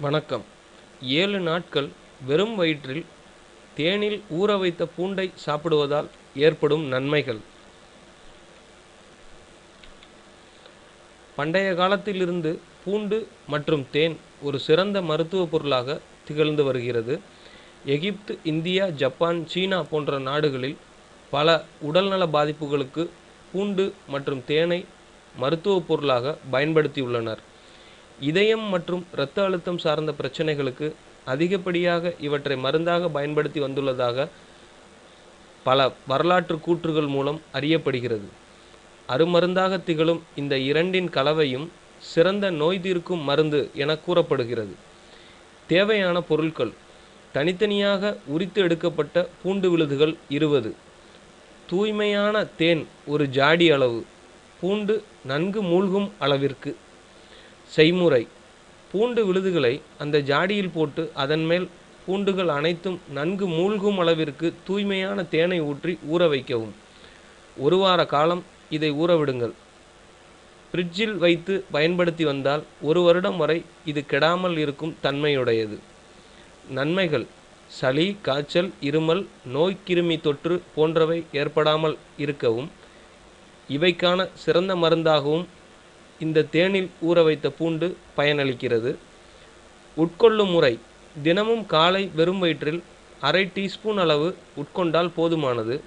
வணக்கம். ஏழு நாட்கள் வெறும் வயிற்றில் தேனில் ஊற வைத்த பூண்டை சாப்பிடுவதால் ஏற்படும் நன்மைகள். பண்டைய காலத்திலிருந்து பூண்டு மற்றும் தேன் ஒரு சிறந்த மருத்துவ பொருளாக திகழ்ந்து வருகிறது. எகிப்து இந்தியா ஜப்பான் சீனா போன்ற நாடுகளில் பல உடல்நல பாதிப்புகளுக்கு பூண்டு மற்றும் தேனை மருத்துவ பொருளாக பயன்படுத்தியுள்ளனர். இதயம் மற்றும் இரத்த அழுத்தம் சார்ந்த பிரச்சனைகளுக்கு அதிகப்படியாக இவற்றை மருந்தாக பயன்படுத்தி வந்துள்ளதாக பல வரலாற்று கூற்றுகள் மூலம் அறியப்படுகிறது. அருமருந்தாக திகழும் இந்த இரண்டின் கலவையும் சிறந்த நோய் தீர்க்கும் மருந்து என கூறப்படுகிறது. தேவையான பொருட்கள் தனித்தனியாக உரித்து எடுக்கப்பட்ட பூண்டு விழுதுகள் இருபது. தூய்மையான தேன் ஒரு ஜாடி அளவு பூண்டு நன்கு மூழ்கும் அளவிற்கு செய்முறை. பூண்டு விழுதுகளை அந்த ஜாடியில் போட்டு அதன் மேல் பூண்டுகள் அனைத்தும் நன்கு மூழ்கும் அளவிற்கு தூய்மையான தேனை ஊற்றி ஊற வைக்கவும். ஒரு வார காலம் இதை ஊறவிடுங்கள் ஃப்ரிட்ஜில் வைத்து பயன்படுத்தி வந்தால் ஒரு வருடம் வரை இது கெடாமல் இருக்கும் தன்மையுடையது. நன்மைகள் சளி காய்ச்சல் இருமல் நோய்க்கிருமி தொற்று போன்றவை ஏற்படாமல் இருக்கவும் இவைக்கான சிறந்த மருந்தாகவும் இந்த தேனில் ஊற வைத்த பூண்டு பயனளிக்கிறது. உட்கொள்ளும் முறை தினமும் காலை வெறும் வயிற்றில் அரை டீஸ்பூன் அளவு உட்கொண்டால் போதுமானது.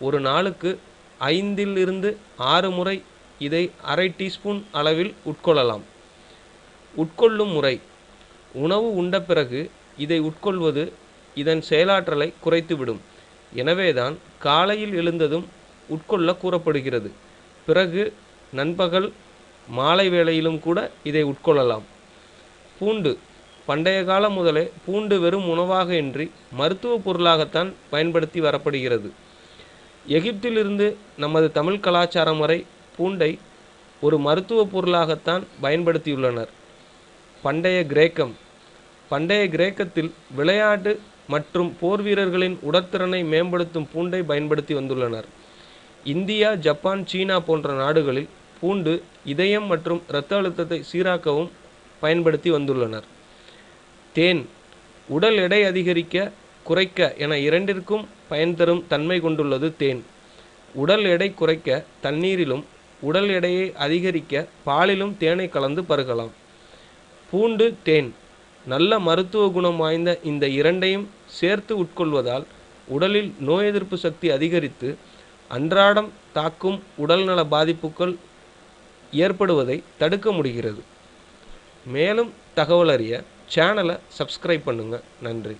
ஒரு நாளுக்கு ஐந்தில் இருந்து ஆறு முறை இதை அரை டீஸ்பூன் அளவில் உட்கொள்ளலாம். உட்கொள்ளும் முறை உணவு உண்ட பிறகு இதை உட்கொள்வது இதன் செயலாற்றலை குறைத்துவிடும். எனவேதான் காலையில் எழுந்ததும் உட்கொள்ள கூறப்படுகிறது. பிறகு நண்பகல் மாலை வேளையிலும் கூட இதை உட்கொள்ளலாம். பூண்டு. பண்டைய காலம் முதலே பூண்டு வெறும் உணவாக இன்றி மருத்துவ பொருளாகத்தான் பயன்படுத்தி வரப்படுகிறது. எகிப்திலிருந்து நமது தமிழ் கலாச்சாரம் வரை பூண்டை ஒரு மருத்துவ பொருளாகத்தான் பயன்படுத்தியுள்ளனர். பண்டைய கிரேக்கம். பண்டைய கிரேக்கத்தில் விளையாட்டு மற்றும் போர் வீரர்களின் உடற்திறனை மேம்படுத்தும் பூண்டை பயன்படுத்தி வந்துள்ளனர். இந்தியா ஜப்பான் சீனா போன்ற நாடுகளில் பூண்டு இதயம் மற்றும் இரத்த அழுத்தத்தை சீராக்கவும் பயன்படுத்தி வந்துள்ளனர். தேன் உடல் எடை அதிகரிக்க குறைக்க என இரண்டிற்கும் பயன் தரும் தன்மை கொண்டுள்ளது தேன். உடல் எடை குறைக்க தண்ணீரிலும் உடல் எடையை அதிகரிக்க பாலிலும் தேனை கலந்து பருகலாம். பூண்டு தேன் நல்ல மருத்துவ குணம் வாய்ந்த இந்த இரண்டையும் சேர்த்து உட்கொள்வதால் உடலில் நோய் எதிர்ப்பு சக்தி அதிகரித்து அன்றாடம் தாக்கும் உடல்நல பாதிப்புகள் ஏற்படுவதை தடுக்க முடிகிறது. மேலும் தகவல் அறிய சேனலை சப்ஸ்கிரைப் பண்ணுங்கள் நன்றி.